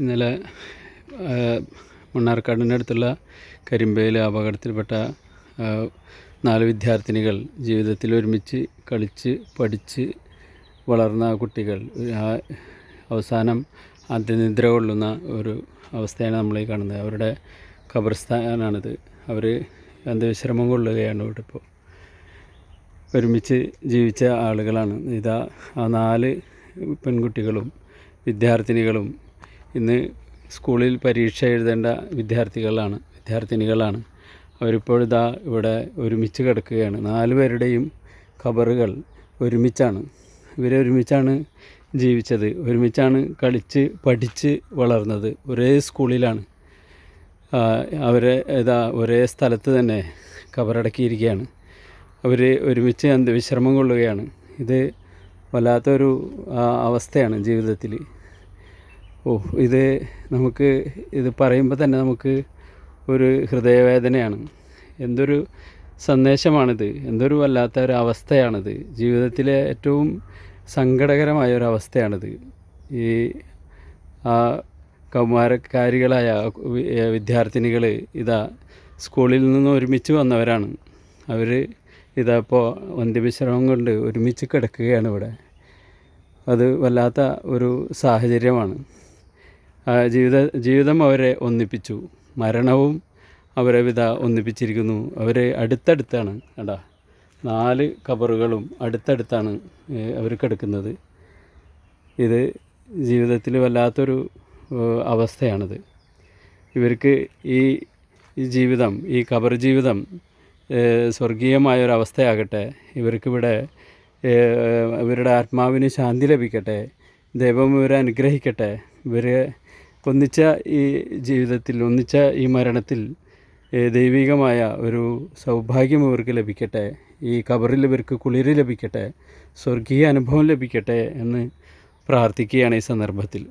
ഇന്നലെ മണ്ണാർക്കാടിന്റെ അടുത്തുള്ള കരിമ്പയിൽ അപകടത്തിൽപ്പെട്ട നാല് വിദ്യാർത്ഥിനികൾ ജീവിതത്തിൽ ഒരുമിച്ച് കളിച്ച് പഠിച്ച് വളർന്ന കുട്ടികൾ. അവസാനം അന്ത്യനിദ്ര കൊള്ളുന്ന ഒരു അവസ്ഥയാണ് നമ്മൾ ഈ കാണുന്നത്. അവരുടെ ഖബർസ്ഥാനാണിത്. അവർ അന്ത്യവിശ്രമം കൊള്ളുകയാണ് ഇവിടെ ഇപ്പോൾ ഒരുമിച്ച് ജീവിച്ച ആളുകളാണ്. ഇതാ ആ നാല് പെൺകുട്ടികളും വിദ്യാർത്ഥിനികളും ഇന്ന് സ്കൂളിൽ പരീക്ഷ എഴുതേണ്ട വിദ്യാർത്ഥികളാണ് വിദ്യാർത്ഥിനികളാണ്. അവരിപ്പോഴിതാ ഇവിടെ ഒരുമിച്ച് കിടക്കുകയാണ്. നാല് പേരുടെയും ഖബറുകൾ ഒരുമിച്ചാണ്. ഇവരെ ഒരുമിച്ചാണ് ജീവിച്ചത്. ഒരുമിച്ചാണ് കളിച്ച് പഠിച്ച് വളർന്നത്. ഒരേ സ്കൂളിലാണ്. അവരെ ഇതാ ഒരേ സ്ഥലത്ത് തന്നെ ഖബറടക്കിയിരിക്കുകയാണ്. അവർ ഒരുമിച്ച് അന്ത്യവിശ്രമം കൊള്ളുകയാണ്. ഇത് വല്ലാത്തൊരു അവസ്ഥയാണ് ജീവിതത്തിൽ ഓ ഇത് നമുക്ക് ഇത് പറയുമ്പോൾ തന്നെ നമുക്ക് ഒരു ഹൃദയവേദനയാണ്. എന്തൊരു സന്ദേശമാണിത്. എന്തൊരു വല്ലാത്ത ഒരു അവസ്ഥയാണിത് ജീവിതത്തിലെ ഏറ്റവും സങ്കടകരമായ ഒരു അവസ്ഥയാണിത് ഈ ആ കൗമാരക്കാരികളായ വിദ്യാർത്ഥിനികൾ ഇതാ സ്കൂളിൽ നിന്ന് ഒരുമിച്ച് വന്നവരാണ്. അവർ ഇതാ ഇപ്പോൾ അന്ത്യവിശ്രമം കൊണ്ട് ഒരുമിച്ച് കിടക്കുകയാണ് ഇവിടെ. അത് വല്ലാത്ത ഒരു സാഹചര്യമാണ്. ജീവിത ജീവിതം അവരെ ഒന്നിപ്പിച്ചു. മരണവും അവരെ വിധ ഒന്നിപ്പിച്ചിരിക്കുന്നു. അവർ അടുത്തടുത്താണ് കേട്ടാ നാല് കബറുകളും അടുത്തടുത്താണ് അവർ കിടക്കുന്നത്. ഇത് ജീവിതത്തിൽ വല്ലാത്തൊരു അവസ്ഥയാണിത്. ഇവർക്ക് ഈ ജീവിതം ഈ കബർ ജീവിതം സ്വർഗീയമായ ഒരു അവസ്ഥയാകട്ടെ ഇവർക്കിവിടെ ഇവരുടെ ആത്മാവിന് ശാന്തി ലഭിക്കട്ടെ. ദൈവം ഇവരെ അനുഗ്രഹിക്കട്ടെ. ഇവരെ ഒന്നിച്ച ഈ ജീവിതത്തിൽ ഒന്നിച്ച ഈ മരണത്തിൽ ദൈവികമായ ഒരു സൗഭാഗ്യം ഇവർക്ക് ലഭിക്കട്ടെ. ഈ കബറിൽ ഇവർക്ക് കുളിര് ലഭിക്കട്ടെ. സ്വർഗീയ അനുഭവം ലഭിക്കട്ടെ എന്ന് പ്രാർത്ഥിക്കുകയാണ് ഈ സന്ദർഭത്തിൽ.